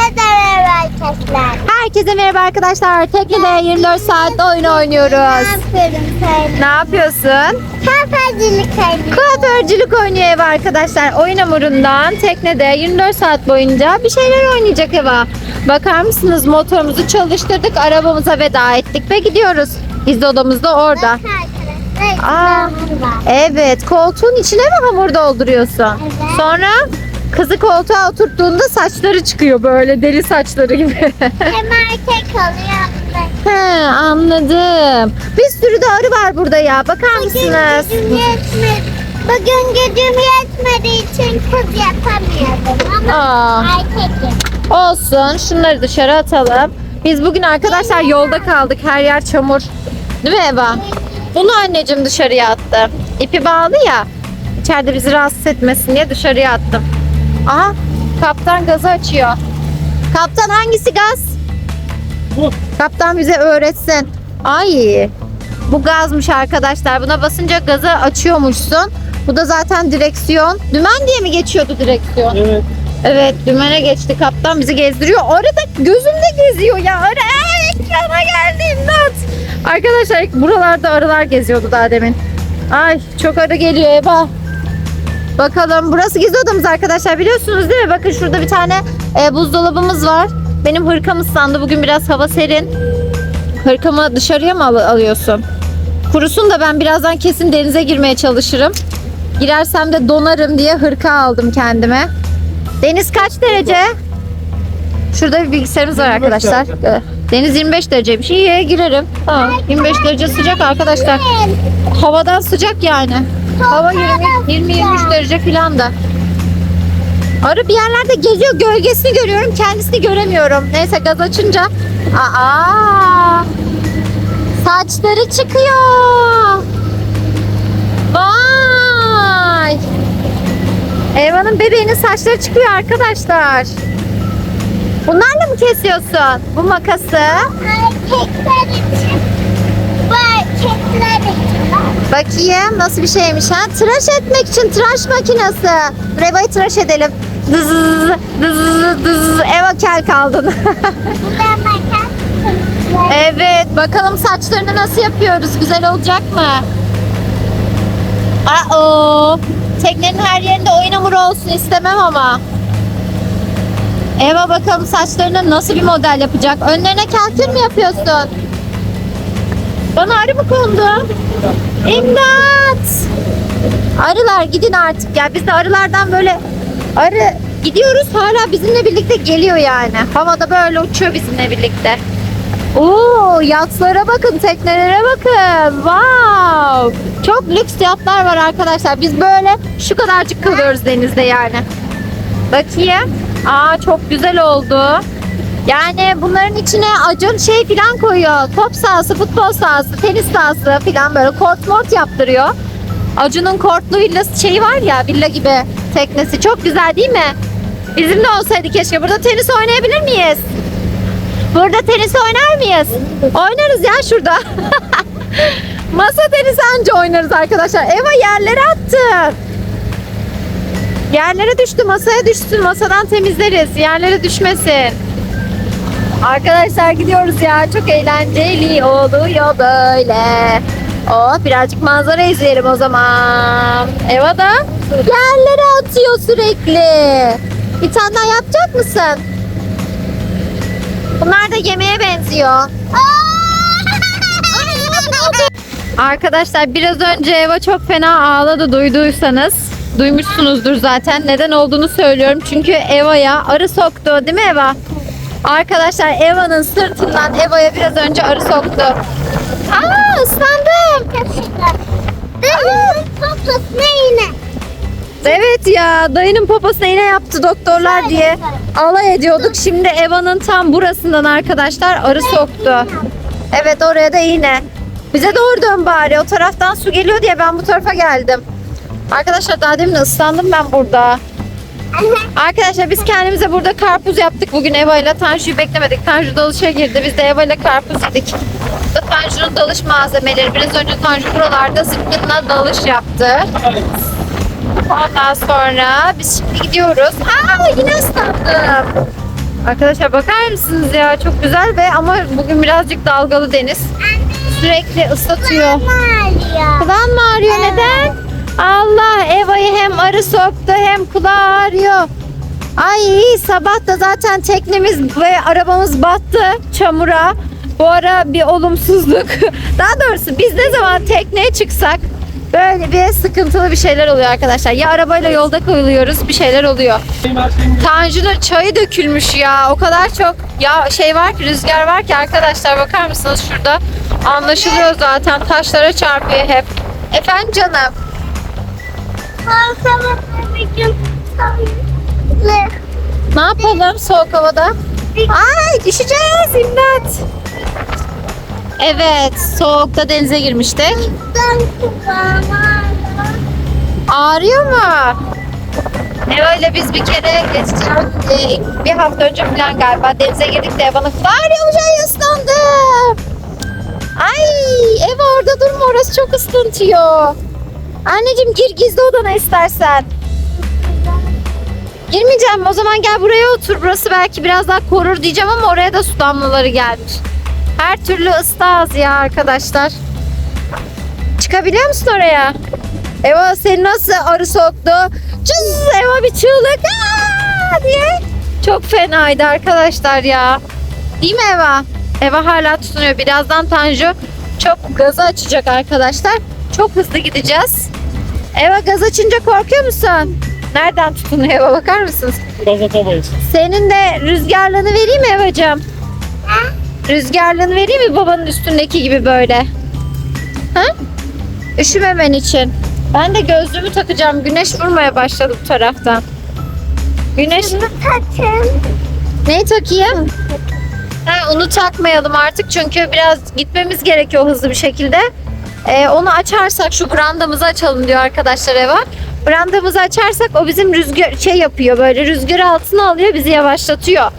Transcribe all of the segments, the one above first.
Herkese merhaba arkadaşlar. Herkese merhaba arkadaşlar. Tekne'de 24 saatte oyun Ne oynuyoruz. yapıyorum söyle. Ne yapıyorsun? Kuaförcülük oynuyorum. Kuaförcülük oynuyor Eva arkadaşlar. Oyun hamurundan teknede 24 saat boyunca bir şeyler oynayacak Eva. Bakar mısınız motorumuzu çalıştırdık, arabamıza veda ettik ve gidiyoruz. Biz de odamız da orada. Bakın arkadaşlar. Aa. hamur var. Evet, koltuğun içine mi hamur dolduruyorsun? Evet. Sonra kızı koltuğa oturttuğunda saçları çıkıyor böyle deli saçları gibi. Hem erkek oluyor. He, anladım. Bir sürü de arı var burada ya. Bakar Bugün mısınız? gücüm yetmedi. Bugün gücüm yetmediği için kız yapamıyordum ama Aa. erkekim. Olsun. Şunları dışarı atalım. Biz bugün arkadaşlar yolda kaldık. Her yer çamur. Değil mi Eva? Bunu anneciğim dışarıya attı. İpi bağlı ya. İçeride bizi rahatsız etmesin diye dışarıya attım. Aha kaptan gazı açıyor. Kaptan hangisi gaz? Bu. Kaptan bize öğretsin. Ay bu gazmış arkadaşlar. Buna basınca gazı açıyormuşsun. Bu da zaten direksiyon. Dümen diye mi geçiyordu direksiyon? Evet. Evet dümene geçti kaptan bizi gezdiriyor. Arada gözümde geziyor ya. Arı Aa, ekrana geldi imdat. Arkadaşlar buralarda arılar geziyordu daha demin. Ay çok arı geliyor Eba. Bakalım burası gizli odamız arkadaşlar biliyorsunuz değil mi? Bakın şurada bir tane e, buzdolabımız var. Benim hırkam ıslandı. Bugün biraz hava serin. Hırkamı dışarıya mı al- alıyorsun? Kurusun da ben birazdan kesin denize girmeye çalışırım. Girersem de donarım diye hırka aldım kendime. Deniz kaç derece? Şurada bir bilgisayarımız var 25 arkadaşlar. Ee, Deniz 25 dereceymiş. İyi girerim. Tamam. 25 derece sıcak arkadaşlar. Havadan sıcak yani. Hava 20-23 derece filan da. Arı bir yerlerde geziyor. Gölgesini görüyorum. Kendisini göremiyorum. Neyse gaz açınca. Aa! Saçları çıkıyor. Vay! Eva'nın bebeğinin saçları çıkıyor arkadaşlar. Bunlarla mı kesiyorsun bu makası? Erkekler için. Bu erkekler için. Bakayım nasıl bir şeymiş ha? Tıraş etmek için tıraş makinesi. Reva'yı tıraş edelim. Dız dız dız. Eva kel kaldın. Evet bakalım saçlarını nasıl yapıyoruz? Güzel olacak mı? Aa, teknenin her yerinde oyun hamuru olsun istemem ama. Eva bakalım saçlarını nasıl bir model yapacak? Önlerine kalkül mü yapıyorsun? Bana arı mı kondu? İmdat! Arılar gidin artık ya. Biz de arılardan böyle arı gidiyoruz hala bizimle birlikte geliyor yani. Havada böyle uçuyor bizimle birlikte. Oo, yatlara bakın, teknelere bakın. Wow! Çok lüks yatlar var arkadaşlar. Biz böyle şu kadarcık kalıyoruz denizde yani. Bakayım. Aa çok güzel oldu. Yani bunların içine Acun şey falan koyuyor. Top sahası, futbol sahası, tenis sahası falan böyle kort mort yaptırıyor. Acun'un kortlu villası şeyi var ya villa gibi teknesi. Çok güzel değil mi? Bizim de olsaydı keşke. Burada tenis oynayabilir miyiz? Burada tenis oynar mıyız? Oynarız ya şurada. Masa tenisi anca oynarız arkadaşlar. Eva yerlere attı. Yerlere düştü, masaya düşsün. Masadan temizleriz. Yerlere düşmesin. Arkadaşlar gidiyoruz ya. Çok eğlenceli oluyor böyle. Oh birazcık manzara izleyelim o zaman. Eva da yerlere atıyor sürekli. Bir tane daha yapacak mısın? Bunlar da yemeğe benziyor. Arkadaşlar biraz önce Eva çok fena ağladı duyduysanız. Duymuşsunuzdur zaten. Neden olduğunu söylüyorum. Çünkü Eva'ya arı soktu değil mi Eva? Arkadaşlar Eva'nın sırtından Eva'ya biraz önce arı soktu. Aa ıslandım. Dönün poposu yine. Evet ya dayının poposuna iğne yaptı doktorlar diye alay ediyorduk. Şimdi Eva'nın tam burasından arkadaşlar arı soktu. Evet oraya da iğne. Bize doğru dön bari. O taraftan su geliyor diye ben bu tarafa geldim. Arkadaşlar daha demin ıslandım ben burada. Arkadaşlar biz kendimize burada karpuz yaptık bugün Eva ile Tanju'yu beklemedik. Tanju dalışa girdi. Biz de Eva ile karpuz yedik. Bu Tanju'nun dalış malzemeleri. Biraz önce Tanju buralarda zıpkınla dalış yaptı. Ondan sonra biz şimdi gidiyoruz. Aa yine ıslandım. Arkadaşlar bakar mısınız ya? Çok güzel ve ama bugün birazcık dalgalı deniz. Sürekli ıslatıyor. Kulağın mı ağrıyor? Neden? Allah Eva'yı hem arı soktu hem kulağı ağrıyor. Ay sabah da zaten teknemiz ve arabamız battı çamura. Bu ara bir olumsuzluk. Daha doğrusu biz ne zaman tekneye çıksak böyle bir sıkıntılı bir şeyler oluyor arkadaşlar. Ya arabayla yolda koyuluyoruz bir şeyler oluyor. Tanju'nun çayı dökülmüş ya. O kadar çok ya şey var ki rüzgar var ki arkadaşlar bakar mısınız şurada? Anlaşılıyor zaten. Taşlara çarpıyor hep. Efendim canım. Ne yapalım soğuk havada? Ay düşeceğiz imdat. Evet soğukta denize girmiştik. Ağrıyor mu? Eva ile biz bir kere geçen e, bir hafta önce falan galiba denize girdik de kulağı ağrıyormuş ay ıslandım. Ay Eva orada durma orası çok ısıtıyor. Anneciğim gir gizli odana istersen. Girmeyeceğim o zaman gel buraya otur. Burası belki biraz daha korur diyeceğim ama oraya da su damlaları gelmiş. Her türlü ıstağız ya arkadaşlar. Çıkabiliyor musun oraya? Eva seni nasıl arı soktu? Cız Eva bir çığlık "Aa!" diye. Çok fenaydı arkadaşlar ya. Değil mi Eva? Eva hala tutunuyor. Birazdan Tanju çok gazı açacak arkadaşlar. Çok hızlı gideceğiz. Eva gaz açınca korkuyor musun? Nereden tutunuyor Eva bakar mısınız? Gaz atamayız. Senin de rüzgarlığını vereyim mi Eva'cığım? Rüzgarlığını vereyim mi babanın üstündeki gibi böyle? Ha? Üşümemen için. Ben de gözlüğümü takacağım. Güneş vurmaya başladı bu taraftan. Güneş... takın. Neyi takayım? Ha, onu takmayalım artık çünkü biraz gitmemiz gerekiyor hızlı bir şekilde. Ee, onu açarsak şu brandamızı açalım diyor arkadaşlar Eva. Brandamızı açarsak o bizim rüzgar şey yapıyor böyle rüzgar altına alıyor bizi yavaşlatıyor.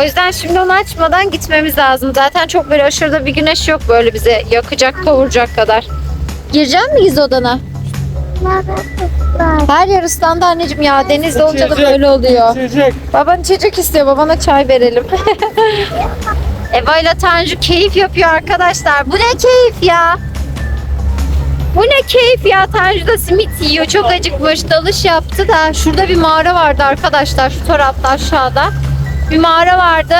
O yüzden şimdi onu açmadan gitmemiz lazım. Zaten çok böyle aşırıda bir güneş yok böyle bize yakacak kavuracak kadar. Girecek miyiz odana? Her yer ıslandı anneciğim ya. Denizde olunca da böyle oluyor. İçecek. Baban içecek istiyor. Babana çay verelim. Eva ile Tanju keyif yapıyor arkadaşlar. Bu ne keyif ya? Bu ne keyif ya? Tanju da simit yiyor. Çok acıkmış. Dalış yaptı da. Şurada bir mağara vardı arkadaşlar. Şu tarafta aşağıda. Bir mağara vardı.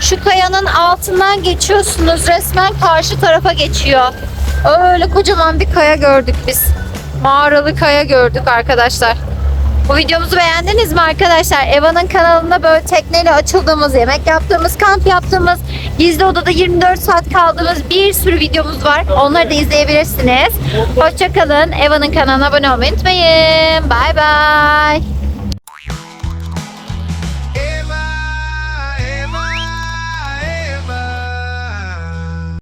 Şu kayanın altından geçiyorsunuz. Resmen karşı tarafa geçiyor. Öyle kocaman bir kaya gördük biz. Mağaralı kaya gördük arkadaşlar. Bu videomuzu beğendiniz mi arkadaşlar? Eva'nın kanalında böyle tekneyle açıldığımız, yemek yaptığımız, kamp yaptığımız, gizli odada 24 saat kaldığımız bir sürü videomuz var. Onları da izleyebilirsiniz. Hoşçakalın. Eva'nın kanalına abone olmayı unutmayın. Bay bay.